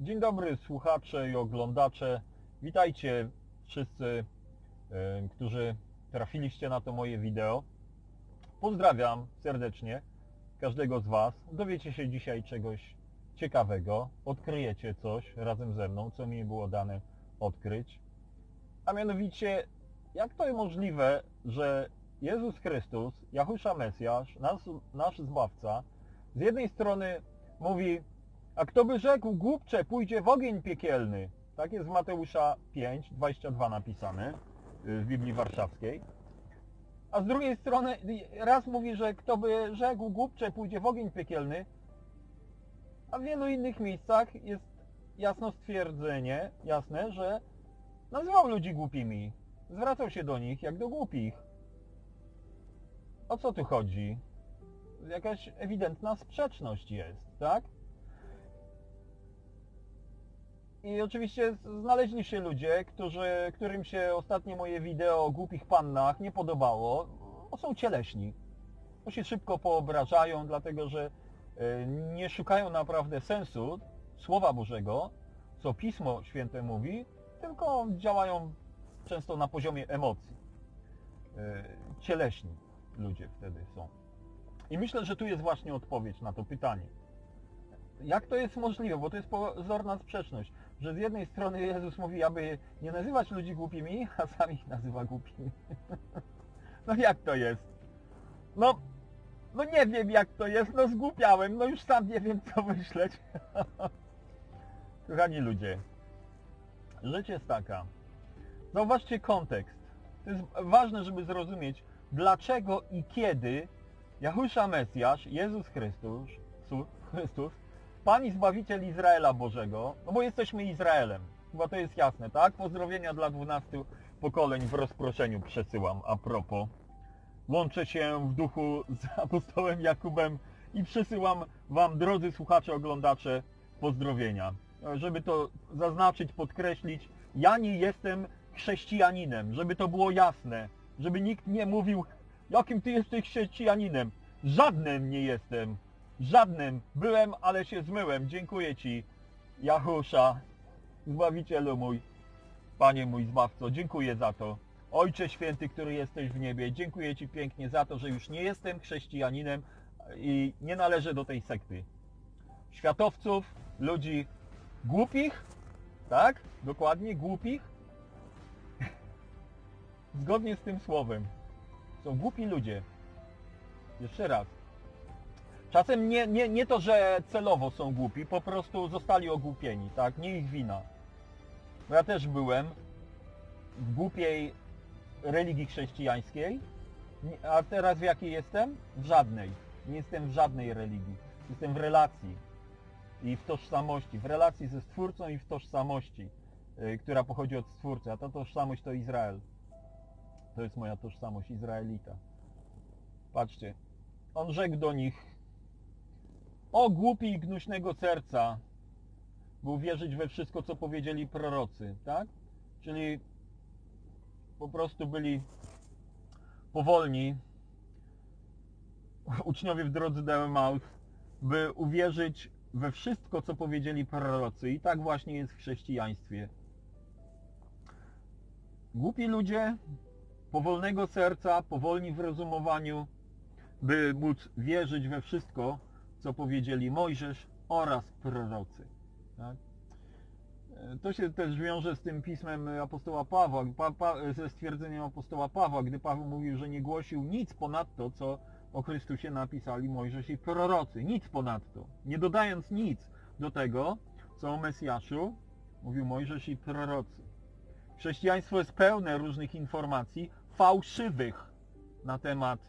Dzień dobry słuchacze i oglądacze. Witajcie wszyscy, e, którzy trafiliście na to moje wideo. Pozdrawiam serdecznie każdego z Was. Dowiecie się dzisiaj czegoś ciekawego, odkryjecie coś razem ze mną, co mi było dane odkryć. A mianowicie, jak to jest możliwe, że Jezus Chrystus, Jahusza Mesjasz, nasz, nasz Zbawca, z jednej strony mówi, a kto by rzekł, głupcze, pójdzie w ogień piekielny. Tak jest w Mateusza 5, 22 napisane y, w Biblii Warszawskiej. A z drugiej strony raz mówi, że kto by rzekł, głupcze, pójdzie w ogień piekielny, a w wielu innych miejscach jest jasno stwierdzenie, jasne, że nazywał ludzi głupimi. Zwracał się do nich jak do głupich. O co tu chodzi? Jakaś ewidentna sprzeczność jest, tak? I oczywiście znaleźli się ludzie, którzy, którym się ostatnie moje wideo o głupich pannach nie podobało. Bo są cieleśni. Bo się szybko poobrażają, dlatego że e, nie szukają naprawdę sensu Słowa Bożego, co Pismo Święte mówi, tylko działają często na poziomie emocji. E, cieleśni ludzie wtedy są. I myślę, że tu jest właśnie odpowiedź na to pytanie. Jak to jest możliwe? Bo to jest pozorna sprzeczność, że z jednej strony Jezus mówi, aby nie nazywać ludzi głupimi, a sam ich nazywa głupimi. No jak to jest? No, no nie wiem jak to jest, no zgłupiałem, no już sam nie wiem co myśleć. Kochani ludzie, rzecz jest taka. Zauważcie kontekst. To jest ważne, żeby zrozumieć, dlaczego i kiedy Jahusza Mesjasz, Jezus Chrystus, Chrystus, Pan i Zbawiciel Izraela Bożego, no bo jesteśmy Izraelem, chyba to jest jasne, tak? Pozdrowienia dla 12 pokoleń w rozproszeniu przesyłam a propos. Łączę się w duchu z apostołem Jakubem i przesyłam Wam, drodzy słuchacze, oglądacze, pozdrowienia. Żeby to zaznaczyć, podkreślić, ja nie jestem chrześcijaninem, żeby to było jasne, żeby nikt nie mówił, jakim Ty jesteś chrześcijaninem. Żadnym nie jestem. Żadnym. Byłem, ale się zmyłem. Dziękuję Ci, Jahusza, Zbawicielu mój, Panie mój Zbawco. Dziękuję za to. Ojcze Święty, który jesteś w niebie, dziękuję Ci pięknie za to, że już nie jestem chrześcijaninem i nie należę do tej sekty. Światowców, ludzi głupich, tak? Dokładnie, głupich. Zgodnie z tym słowem. Są głupi ludzie. Jeszcze raz. Czasem nie, nie, nie to, że celowo są głupi, po prostu zostali ogłupieni, tak? Nie ich wina. Bo ja też byłem w głupiej religii chrześcijańskiej, a teraz w jakiej jestem? W żadnej. Nie jestem w żadnej religii. Jestem w relacji i w tożsamości. W relacji ze Stwórcą i w tożsamości, yy, która pochodzi od Stwórcy. A ta tożsamość to Izrael. To jest moja tożsamość, Izraelita. Patrzcie. On rzekł do nich, o głupi i gnuśnego serca, by uwierzyć we wszystko, co powiedzieli prorocy, tak? Czyli po prostu byli powolni uczniowie w drodze do Emaus, by uwierzyć we wszystko, co powiedzieli prorocy. I tak właśnie jest w chrześcijaństwie. Głupi ludzie, powolnego serca, powolni w rozumowaniu, by móc wierzyć we wszystko, co powiedzieli Mojżesz oraz prorocy. Tak? To się też wiąże z tym pismem apostoła Pawła, pa, pa, ze stwierdzeniem apostoła Pawła, gdy Paweł mówił, że nie głosił nic ponad to, co o Chrystusie napisali Mojżesz i prorocy. Nic ponadto. Nie dodając nic do tego, co o Mesjaszu mówił Mojżesz i prorocy. Chrześcijaństwo jest pełne różnych informacji fałszywych na temat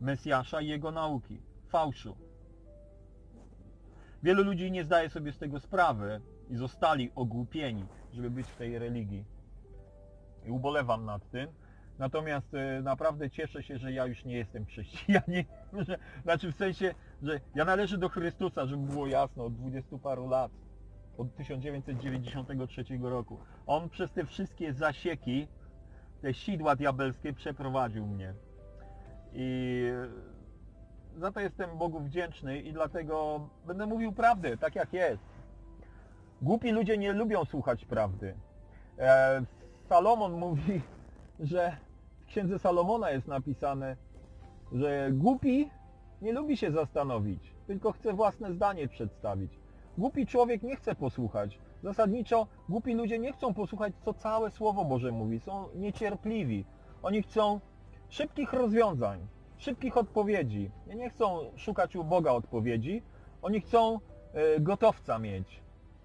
Mesjasza i jego nauki. Fałszu. Wielu ludzi nie zdaje sobie z tego sprawy i zostali ogłupieni, żeby być w tej religii. I ubolewam nad tym. Natomiast e, naprawdę cieszę się, że ja już nie jestem chrześcijanin. Znaczy w sensie, że ja należę do Chrystusa, żeby było jasno, od dwudziestu paru lat. Od 1993 roku. On przez te wszystkie zasieki, te sidła diabelskie przeprowadził mnie. I za to jestem Bogu wdzięczny i dlatego będę mówił prawdę, tak jak jest. Głupi ludzie nie lubią słuchać prawdy. E, Salomon mówi, że w księdze Salomona jest napisane, że głupi nie lubi się zastanowić, tylko chce własne zdanie przedstawić. Głupi człowiek nie chce posłuchać. Zasadniczo głupi ludzie nie chcą posłuchać, co całe Słowo Boże mówi. Są niecierpliwi. Oni chcą szybkich rozwiązań, szybkich odpowiedzi. Nie chcą szukać u Boga odpowiedzi. Oni chcą y, gotowca mieć.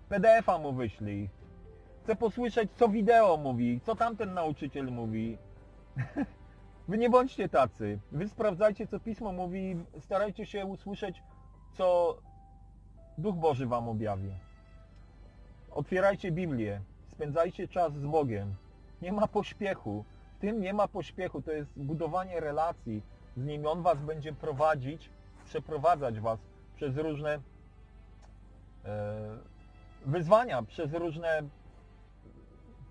PDF-a mu wyślij. Chcę posłyszeć, co wideo mówi, co tamten nauczyciel mówi. Wy nie bądźcie tacy. Wy sprawdzajcie, co Pismo mówi. Starajcie się usłyszeć, co Duch Boży Wam objawi. Otwierajcie Biblię. Spędzajcie czas z Bogiem. Nie ma pośpiechu. W tym nie ma pośpiechu. To jest budowanie relacji z Nim. On Was będzie prowadzić, przeprowadzać Was przez różne e, wyzwania, przez różne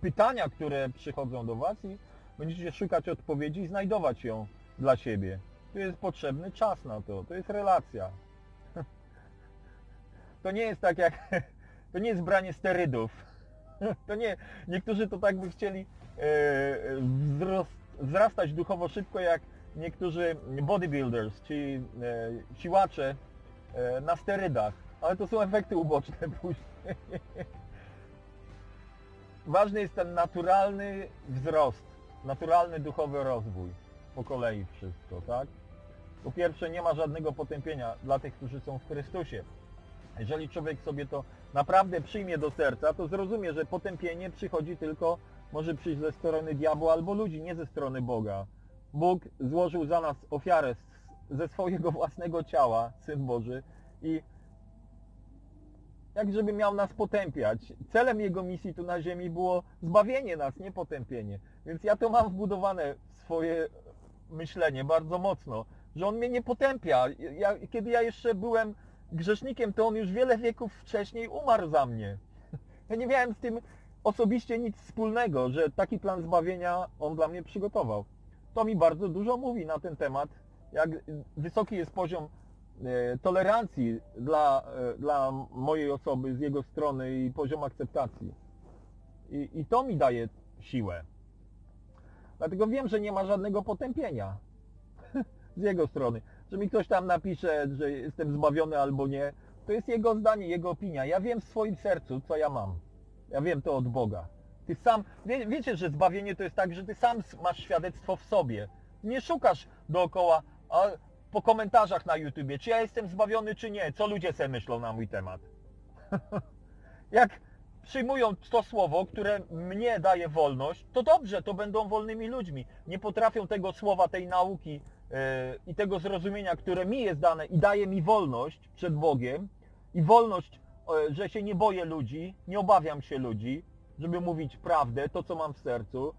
pytania, które przychodzą do Was i będziecie szukać odpowiedzi i znajdować ją dla siebie. Tu jest potrzebny czas na to, to jest relacja. To nie jest tak jak, to nie jest branie sterydów. To nie, niektórzy to tak by chcieli e, wzrost, wzrastać duchowo szybko jak niektórzy bodybuilders, ci e, siłacze e, na sterydach, ale to są efekty uboczne później. Ważny jest ten naturalny wzrost, naturalny duchowy rozwój. Po kolei wszystko, tak? Po pierwsze, nie ma żadnego potępienia dla tych, którzy są w Chrystusie. Jeżeli człowiek sobie to naprawdę przyjmie do serca, to zrozumie, że potępienie przychodzi tylko, może przyjść ze strony diabła albo ludzi, nie ze strony Boga. Bóg złożył za nas ofiarę ze swojego własnego ciała, Syn Boży, i jak żeby miał nas potępiać. Celem Jego misji tu na ziemi było zbawienie nas, nie potępienie. Więc ja to mam wbudowane w swoje myślenie bardzo mocno, że On mnie nie potępia. Ja, kiedy ja jeszcze byłem grzesznikiem, to On już wiele wieków wcześniej umarł za mnie. Ja nie miałem z tym osobiście nic wspólnego, że taki plan zbawienia On dla mnie przygotował. To mi bardzo dużo mówi na ten temat, jak wysoki jest poziom E, tolerancji dla, e, dla mojej osoby z jego strony i poziom akceptacji. I, I to mi daje siłę. Dlatego wiem, że nie ma żadnego potępienia z jego strony. Że mi ktoś tam napisze, że jestem zbawiony albo nie, to jest jego zdanie, jego opinia. Ja wiem w swoim sercu, co ja mam. Ja wiem to od Boga. Ty sam, wie, wiecie, że zbawienie to jest tak, że ty sam masz świadectwo w sobie. Nie szukasz dookoła, a po komentarzach na YouTubie, czy ja jestem zbawiony, czy nie, co ludzie sobie myślą na mój temat. Jak przyjmują to słowo, które mnie daje wolność, to dobrze, to będą wolnymi ludźmi. Nie potrafią tego słowa, tej nauki yy, i tego zrozumienia, które mi jest dane i daje mi wolność przed Bogiem i wolność, yy, że się nie boję ludzi, nie obawiam się ludzi, żeby mówić prawdę, to co mam w sercu,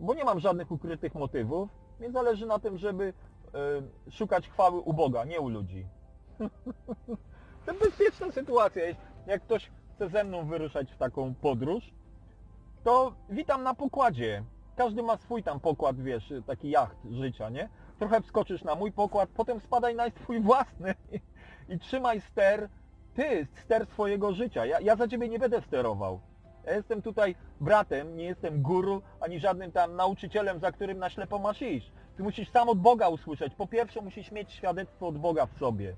bo nie mam żadnych ukrytych motywów. Mnie zależy na tym, żeby Y, szukać chwały u Boga, nie u ludzi. to bezpieczna sytuacja. Jak ktoś chce ze mną wyruszać w taką podróż, to witam na pokładzie. Każdy ma swój tam pokład, wiesz, taki jacht życia, nie? Trochę wskoczysz na mój pokład, potem spadaj na swój własny i, i trzymaj ster, ty, ster swojego życia. Ja, ja za ciebie nie będę sterował. Ja jestem tutaj bratem, nie jestem guru, ani żadnym tam nauczycielem, za którym na ślepo masz iść. Ty musisz sam od Boga usłyszeć. Po pierwsze musisz mieć świadectwo od Boga w sobie.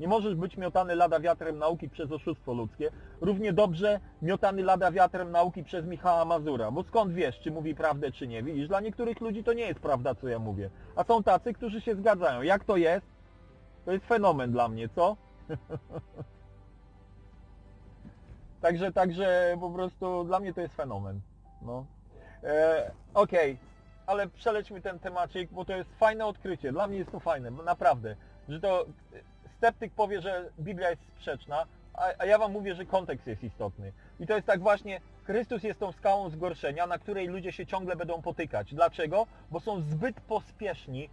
Nie możesz być miotany lada wiatrem nauki przez oszustwo ludzkie. Równie dobrze miotany lada wiatrem nauki przez Michała Mazura. Bo skąd wiesz, czy mówi prawdę, czy nie? Widzisz, dla niektórych ludzi to nie jest prawda, co ja mówię. A są tacy, którzy się zgadzają. Jak to jest? To jest fenomen dla mnie, co? także, także po prostu dla mnie to jest fenomen. No. E, Okej. Okay ale przelećmy ten temacik, bo to jest fajne odkrycie. Dla mnie jest to fajne, naprawdę. Że to sceptyk powie, że Biblia jest sprzeczna, a, a ja wam mówię, że kontekst jest istotny. I to jest tak właśnie, Chrystus jest tą skałą zgorszenia, na której ludzie się ciągle będą potykać. Dlaczego? Bo są zbyt pospieszni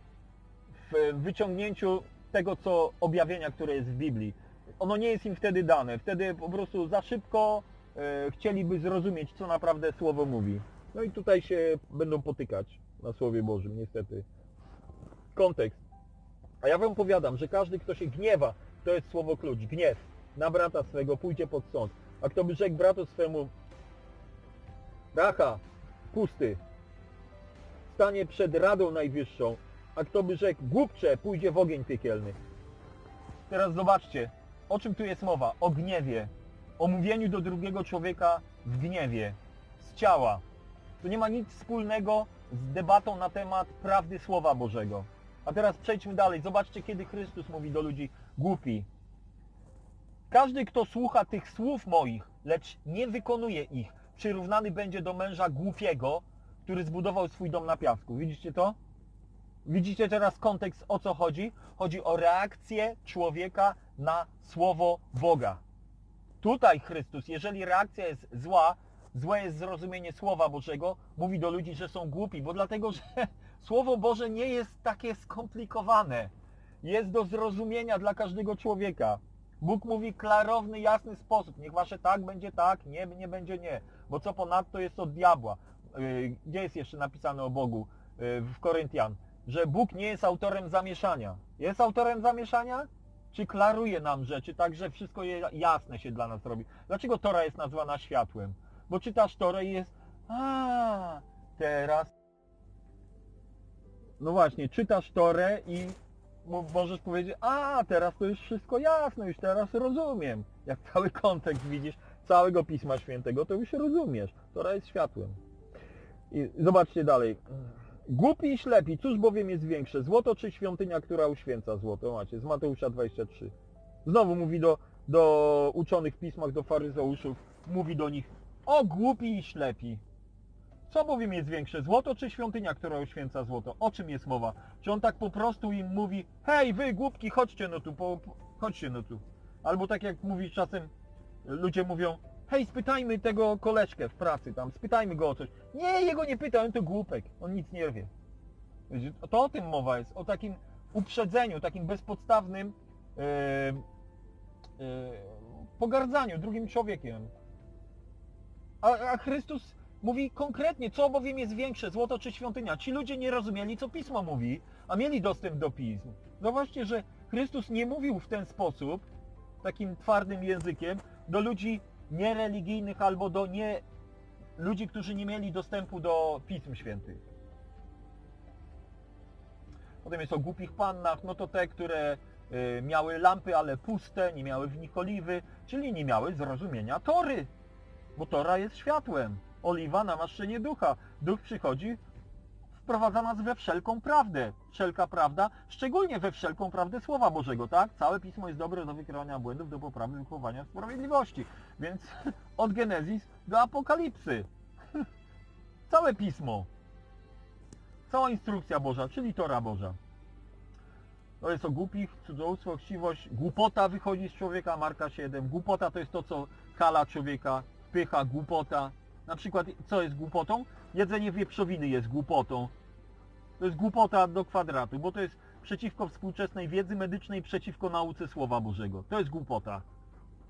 w wyciągnięciu tego, co objawienia, które jest w Biblii. Ono nie jest im wtedy dane. Wtedy po prostu za szybko e, chcieliby zrozumieć, co naprawdę Słowo mówi. No i tutaj się będą potykać na Słowie Bożym, niestety. Kontekst. A ja Wam powiadam, że każdy, kto się gniewa, to jest słowo klucz. Gniew na brata swego pójdzie pod sąd. A kto by rzekł bratu swemu, Racha, pusty, stanie przed Radą Najwyższą, a kto by rzekł, głupcze, pójdzie w ogień piekielny. Teraz zobaczcie, o czym tu jest mowa? O gniewie, o mówieniu do drugiego człowieka w gniewie, z ciała. To nie ma nic wspólnego z debatą na temat prawdy Słowa Bożego. A teraz przejdźmy dalej. Zobaczcie, kiedy Chrystus mówi do ludzi głupi. Każdy, kto słucha tych słów moich, lecz nie wykonuje ich, przyrównany będzie do męża głupiego, który zbudował swój dom na piasku. Widzicie to? Widzicie teraz kontekst, o co chodzi? Chodzi o reakcję człowieka na słowo Boga. Tutaj Chrystus, jeżeli reakcja jest zła, złe jest zrozumienie Słowa Bożego, mówi do ludzi, że są głupi, bo dlatego, że Słowo Boże nie jest takie skomplikowane. Jest do zrozumienia dla każdego człowieka. Bóg mówi klarowny, jasny sposób. Niech wasze tak będzie tak, nie, nie będzie nie. Bo co ponadto jest od diabła. Yy, Gdzie jest jeszcze napisane o Bogu? Yy, W Koryntian. Że Bóg nie jest autorem zamieszania. Jest autorem zamieszania? Czy klaruje nam rzeczy tak, że wszystko jasne się dla nas robi? Dlaczego Tora jest nazwana światłem? Bo czytasz Torę i jest a teraz no właśnie, czytasz Torę i mo- możesz powiedzieć, a teraz to już wszystko jasne, już teraz rozumiem. Jak cały kontekst widzisz całego Pisma Świętego, to już rozumiesz. Tora jest światłem. I zobaczcie dalej. Głupi i ślepi, cóż bowiem jest większe, złoto czy świątynia, która uświęca złoto? Macie, z Mateusza 23. Znowu mówi do, do uczonych w pismach, do faryzeuszów, mówi do nich, o głupi i ślepi. Co bowiem jest większe, złoto czy świątynia, która uświęca złoto? O czym jest mowa? Czy on tak po prostu im mówi, hej wy głupki, chodźcie no tu, po, po, chodźcie no tu. Albo tak jak mówi czasem, ludzie mówią, hej spytajmy tego koleżkę w pracy tam, spytajmy go o coś. Nie, jego nie pytaj, on to głupek, on nic nie wie. To o tym mowa jest, o takim uprzedzeniu, takim bezpodstawnym e, e, pogardzaniu drugim człowiekiem. A, a Chrystus mówi konkretnie, co bowiem jest większe, złoto czy świątynia. Ci ludzie nie rozumieli, co Pismo mówi, a mieli dostęp do Pism. Zauważcie, że Chrystus nie mówił w ten sposób, takim twardym językiem, do ludzi niereligijnych albo do nie ludzi, którzy nie mieli dostępu do Pism Świętych. Potem jest o głupich pannach, no to te, które y, miały lampy, ale puste, nie miały w nich oliwy, czyli nie miały zrozumienia Tory, bo Tora jest światłem. Oliwa namaszczenie ducha. Duch przychodzi, wprowadza nas we wszelką prawdę. Wszelka prawda, szczególnie we wszelką prawdę Słowa Bożego, tak? Całe Pismo jest dobre do wykrywania błędów, do poprawy wychowania sprawiedliwości. Więc od Genezis do Apokalipsy. Całe Pismo. Cała instrukcja Boża, czyli Tora Boża. To jest o głupich, cudzołóstwo, chciwość, głupota wychodzi z człowieka, Marka 7. Głupota to jest to, co kala człowieka, pycha, głupota. Na przykład, co jest głupotą? Jedzenie wieprzowiny jest głupotą. To jest głupota do kwadratu, bo to jest przeciwko współczesnej wiedzy medycznej, przeciwko nauce Słowa Bożego. To jest głupota.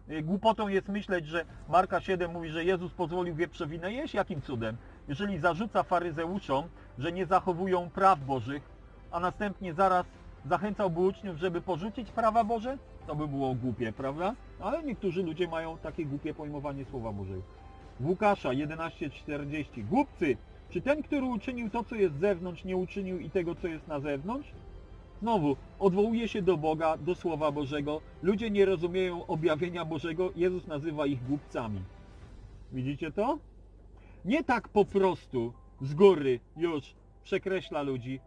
Y, Głupotą jest myśleć, że Marka 7 mówi, że Jezus pozwolił wieprzowinę jeść. Jakim cudem? Jeżeli zarzuca faryzeuszom, że nie zachowują praw Bożych, a następnie zaraz zachęcałby uczniów, żeby porzucić prawa Boże, to by było głupie, prawda? Ale niektórzy ludzie mają takie głupie pojmowanie Słowa Bożego. Łukasza 11:40. Głupcy, czy ten, który uczynił to, co jest z zewnątrz, nie uczynił i tego, co jest na zewnątrz? Znowu, odwołuje się do Boga, do Słowa Bożego. Ludzie nie rozumieją objawienia Bożego. Jezus nazywa ich głupcami. Widzicie to? Nie tak po prostu z góry już przekreśla ludzi.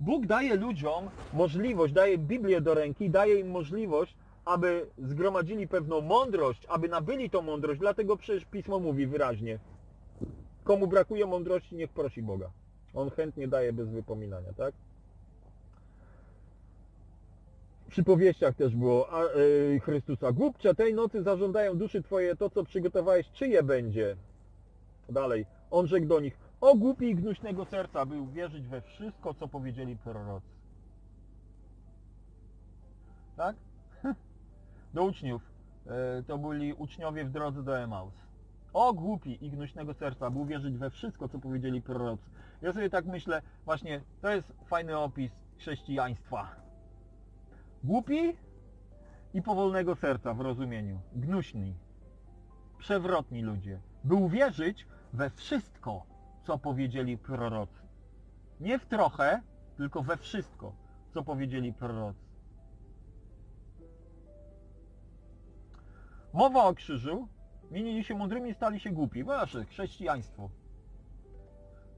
Bóg daje ludziom możliwość, daje Biblię do ręki, daje im możliwość, aby zgromadzili pewną mądrość, aby nabyli tą mądrość. Dlatego przecież Pismo mówi wyraźnie. Komu brakuje mądrości, niech prosi Boga. On chętnie daje bez wypominania, tak? W przypowieściach też było a, e, Chrystusa. Głupcze, tej nocy zażądają duszy Twoje to, co przygotowałeś, czyje będzie? Dalej. On rzekł do nich, o głupi i gnuśnego serca, by uwierzyć we wszystko, co powiedzieli prorocy. Tak? Do uczniów. E, To byli uczniowie w drodze do Emaus. O głupi i gnuśnego serca, by uwierzyć we wszystko, co powiedzieli prorocy. Ja sobie tak myślę, właśnie to jest fajny opis chrześcijaństwa. Głupi i powolnego serca w rozumieniu. Gnuśni. przewrotni ludzie, by uwierzyć we wszystko, co powiedzieli prorocy. Nie w trochę, tylko we wszystko, co powiedzieli prorocy. Mowa o krzyżu, mienili się mądrymi, stali się głupi. Proszę, chrześcijaństwo.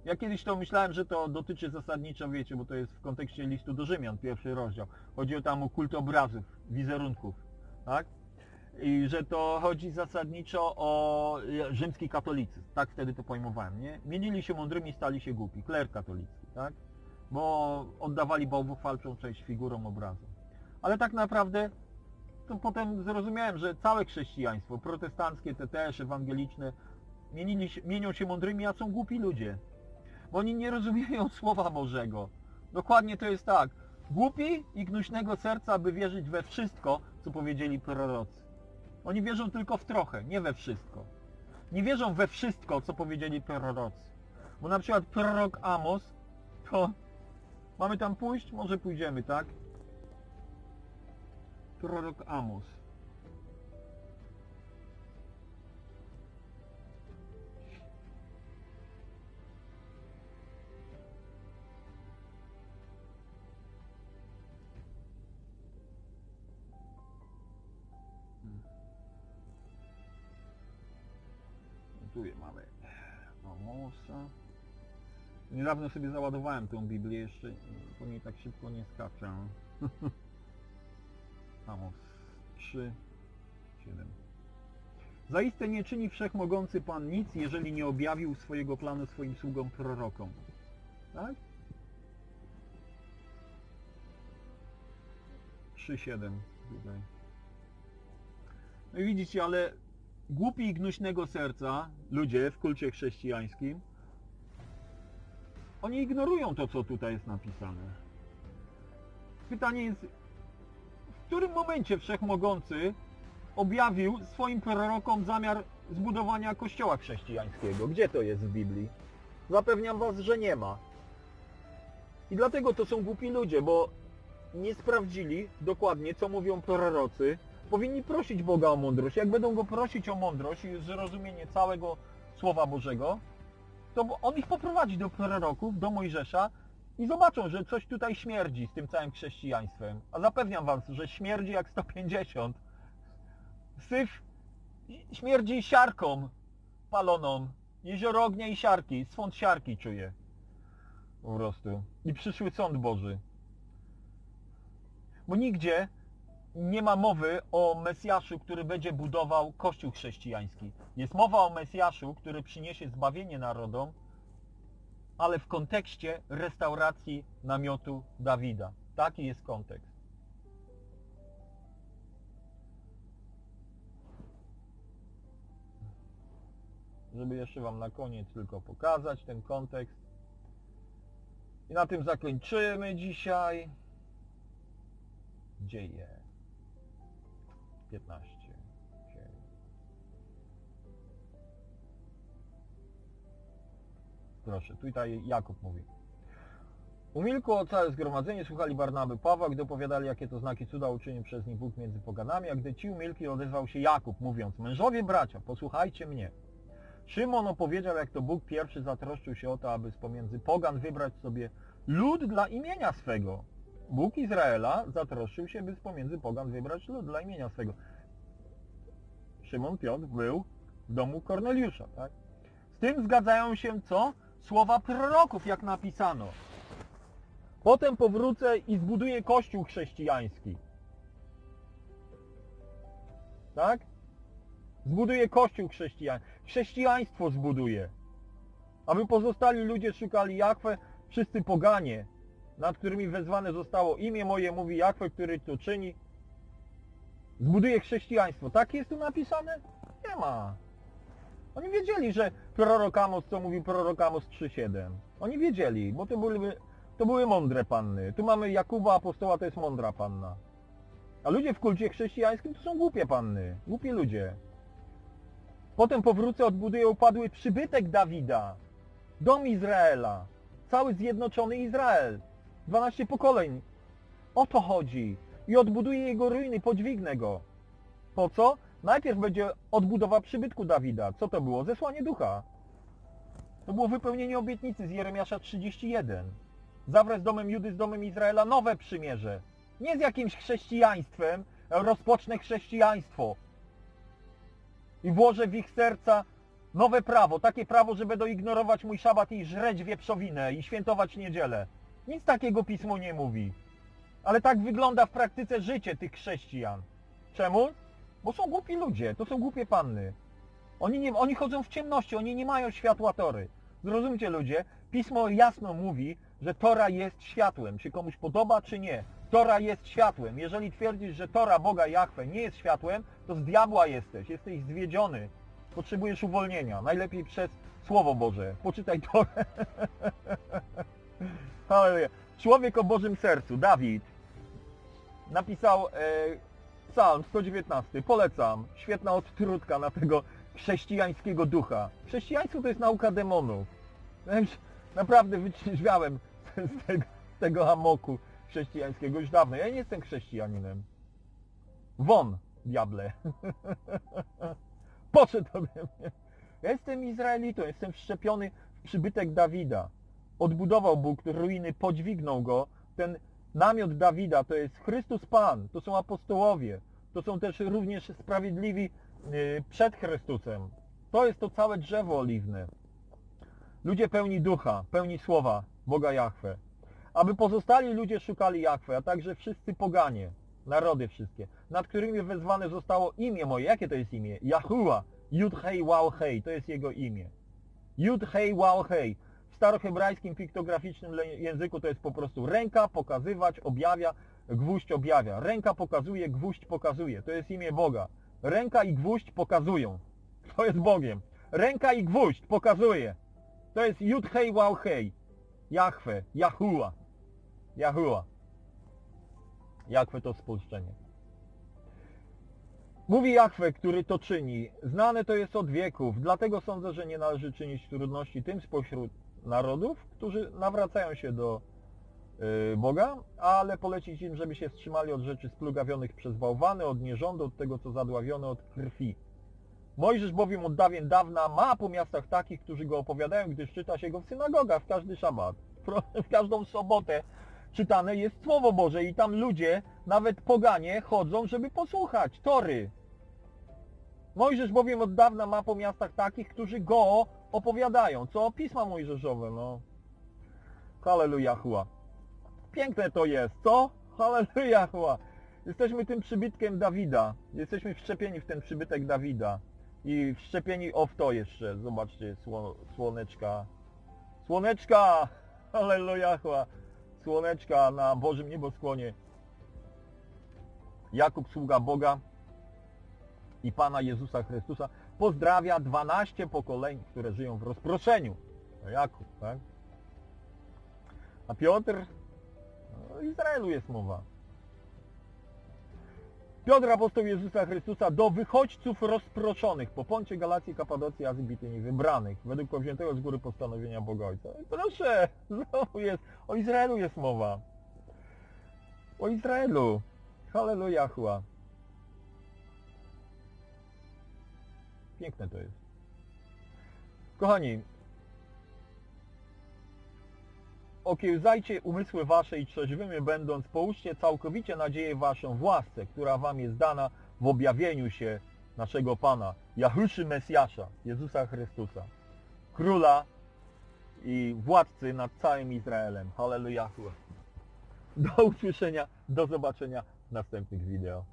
Ja kiedyś to myślałem, że to dotyczy zasadniczo, wiecie, bo to jest w kontekście listu do Rzymian, pierwszy rozdział. Chodzi tam o kult obrazów, wizerunków, tak? I że to chodzi zasadniczo o rzymski katolicyzm. Tak wtedy to pojmowałem, nie? Mienili się mądrymi, stali się głupi. Kler katolicki, tak? Bo oddawali bałwochwalczą część figurom obrazu. Ale tak naprawdę to potem zrozumiałem, że całe chrześcijaństwo, protestanckie, te też, ewangeliczne, mienili mienią się mądrymi, a są głupi ludzie. Bo oni nie rozumieją Słowa Bożego. Dokładnie to jest tak. Głupi i gnuśnego serca, aby wierzyć we wszystko, co powiedzieli prorocy. Oni wierzą tylko w trochę, nie we wszystko. Nie wierzą we wszystko, co powiedzieli prorocy. Bo na przykład prorok Amos, to mamy tam pójść? Może pójdziemy, tak? Prorok Amos. Tu je mamy Amosa. Niedawno sobie załadowałem tą Biblię jeszcze, po niej tak szybko nie skaczę. Amos 3, 7. Zaiste nie czyni wszechmogący Pan nic, jeżeli nie objawił swojego planu swoim sługom prorokom. Tak? 3,7 tutaj. No i widzicie, ale głupi i gnuśnego serca ludzie w kulcie chrześcijańskim oni ignorują to, co tutaj jest napisane. Pytanie jest, którym momencie Wszechmogący objawił swoim prorokom zamiar zbudowania kościoła chrześcijańskiego? Gdzie to jest w Biblii? Zapewniam Was, że nie ma. I dlatego to są głupi ludzie, bo nie sprawdzili dokładnie, co mówią prorocy. Powinni prosić Boga o mądrość. Jak będą Go prosić o mądrość i zrozumienie całego Słowa Bożego, to On ich poprowadzi do proroków, do Mojżesza i zobaczą, że coś tutaj śmierdzi z tym całym chrześcijaństwem. A zapewniam Was, że śmierdzi jak 150. Syf śmierdzi siarką paloną. Jezioro ognia i siarki. Swąd siarki czuję. Po prostu. I przyszły sąd Boży. Bo nigdzie nie ma mowy o Mesjaszu, który będzie budował Kościół chrześcijański. Jest mowa o Mesjaszu, który przyniesie zbawienie narodom, ale w kontekście restauracji namiotu Dawida. Taki jest kontekst. Żeby jeszcze Wam na koniec tylko pokazać ten kontekst. I na tym zakończymy dzisiaj. Dzieje. 15. Proszę, tutaj Jakub mówi. Umilkło całe zgromadzenie, słuchali Barnaby Pawła, gdy opowiadali, jakie to znaki cuda uczynił przez nich Bóg między poganami, a gdy ci umilkli, odezwał się Jakub, mówiąc, mężowie bracia, posłuchajcie mnie. Szymon opowiedział, jak to Bóg pierwszy zatroszczył się o to, aby z pomiędzy pogan wybrać sobie lud dla imienia swego. Bóg Izraela zatroszczył się, by z pomiędzy pogan wybrać lud dla imienia swego. Szymon Piotr był w domu Korneliusza, tak? Z tym zgadzają się co? Słowa proroków, jak napisano. Potem powrócę i zbuduję kościół chrześcijański. Tak? Zbuduję kościół chrześcijański. Chrześcijaństwo zbuduje. Aby pozostali ludzie szukali Jachwę, wszyscy poganie, nad którymi wezwane zostało imię moje, mówi Jachwę, który to czyni. Zbuduje chrześcijaństwo. Tak jest tu napisane? Nie ma. Oni wiedzieli, że prorok Amos, co mówi prorok Amos 3.7. Oni wiedzieli, bo to były, to były mądre panny. Tu mamy Jakuba apostoła, to jest mądra panna. A ludzie w kulcie chrześcijańskim to są głupie panny. Głupie ludzie. Potem powrócę, odbuduję upadły przybytek Dawida. Dom Izraela. Cały zjednoczony Izrael. 12 pokoleń. O to chodzi. I odbuduję jego ruiny, podźwignę go. Po co? Najpierw będzie odbudowa przybytku Dawida. Co to było? Zesłanie ducha. To było wypełnienie obietnicy z Jeremiasza 31. Zawrę z domem Judy, z domem Izraela nowe przymierze. Nie z jakimś chrześcijaństwem, rozpocznę chrześcijaństwo. I włożę w ich serca nowe prawo, takie prawo, że będą ignorować mój szabat i żreć wieprzowinę i świętować niedzielę. Nic takiego pismo nie mówi. Ale tak wygląda w praktyce życie tych chrześcijan. Czemu? Bo są głupi ludzie, to są głupie panny. Oni, nie, oni chodzą w ciemności, oni nie mają światła Tory. Zrozumcie ludzie, pismo jasno mówi, że Tora jest światłem. Czy komuś podoba, czy nie. Tora jest światłem. Jeżeli twierdzisz, że Tora Boga Jahwe nie jest światłem, to z diabła jesteś. Jesteś zwiedziony. Potrzebujesz uwolnienia. Najlepiej przez Słowo Boże. Poczytaj Torę. Człowiek o Bożym sercu, Dawid, napisał e, Psalm 119. Polecam. Świetna odtrutka na tego chrześcijańskiego ducha. Chrześcijaństwo to jest nauka demonów. Naprawdę wytrzeźwiałem z tego, z tego chrześcijańskiego już dawno. Ja nie jestem chrześcijaninem. Won, diable. Poszedł ode mnie. Jestem Izraelitą, jestem wszczepiony w przybytek Dawida. Odbudował Bóg ruiny, podźwignął go. Ten namiot Dawida to jest Chrystus Pan, to są apostołowie, to są też również sprawiedliwi y, przed Chrystusem. To jest to całe drzewo oliwne. Ludzie pełni ducha, pełni słowa Boga Jahwe. Aby pozostali ludzie szukali Jahwe, a także wszyscy poganie, narody wszystkie, nad którymi wezwane zostało imię moje. Jakie to jest imię? Jahua, Yud Hei Wow Hei, to jest jego imię. Yud Hei Wow Hei. W starohebrajskim piktograficznym języku to jest po prostu ręka, pokazywać, objawia, gwóźdź objawia. Ręka pokazuje, gwóźdź pokazuje. To jest imię Boga. Ręka i gwóźdź pokazują. Kto jest Bogiem? Ręka i gwóźdź pokazuje. To jest Wow Hei. Jahwe, Jahua. Jahua. Jahwe to spolszczenie. Mówi Jahwe, który to czyni. Znane to jest od wieków, dlatego sądzę, że nie należy czynić trudności tym spośród narodów, którzy nawracają się do Boga, ale polecić im, żeby się wstrzymali od rzeczy splugawionych przez bałwany, od nierządu, od tego, co zadławione, od krwi. Mojżesz bowiem od dawien dawna ma po miastach takich, którzy go opowiadają, gdyż czyta się go w synagogach w każdy szabat. W każdą sobotę czytane jest Słowo Boże i tam ludzie, nawet poganie, chodzą, żeby posłuchać Tory. Mojżesz bowiem od dawna ma po miastach takich, którzy go opowiadają. Co pisma mojżeszowe, no. Hallelujah. Piękne to jest, co? Hallelujah. Jesteśmy tym przybytkiem Dawida. Jesteśmy wszczepieni w ten przybytek Dawida. I wszczepieni o w to jeszcze. Zobaczcie, sło, słoneczka. Słoneczka! Hallelujah! Słoneczka na Bożym nieboskłonie. Jakub, sługa Boga i Pana Jezusa Chrystusa, pozdrawia 12 pokoleń, które żyją w rozproszeniu. Jakub, tak? A Piotr, o Izraelu jest mowa. Piotr, apostoł Jezusa Chrystusa, do wychodźców rozproszonych po Poncie, Galacji, Kapadocji, Azji Bityni, wybranych, według powziętego z góry postanowienia Boga Ojca. Proszę, znowu jest, o Izraelu jest mowa. O Izraelu. Hallelujah. Piękne to jest. Kochani, okiełzajcie umysły wasze i trzeźwymi będąc, połóżcie całkowicie nadzieję waszą w łasce, która wam jest dana w objawieniu się naszego Pana, Jahuszy Mesjasza, Jezusa Chrystusa, Króla i Władcy nad całym Izraelem. Hallelujah. Do usłyszenia, do zobaczenia w następnych wideo.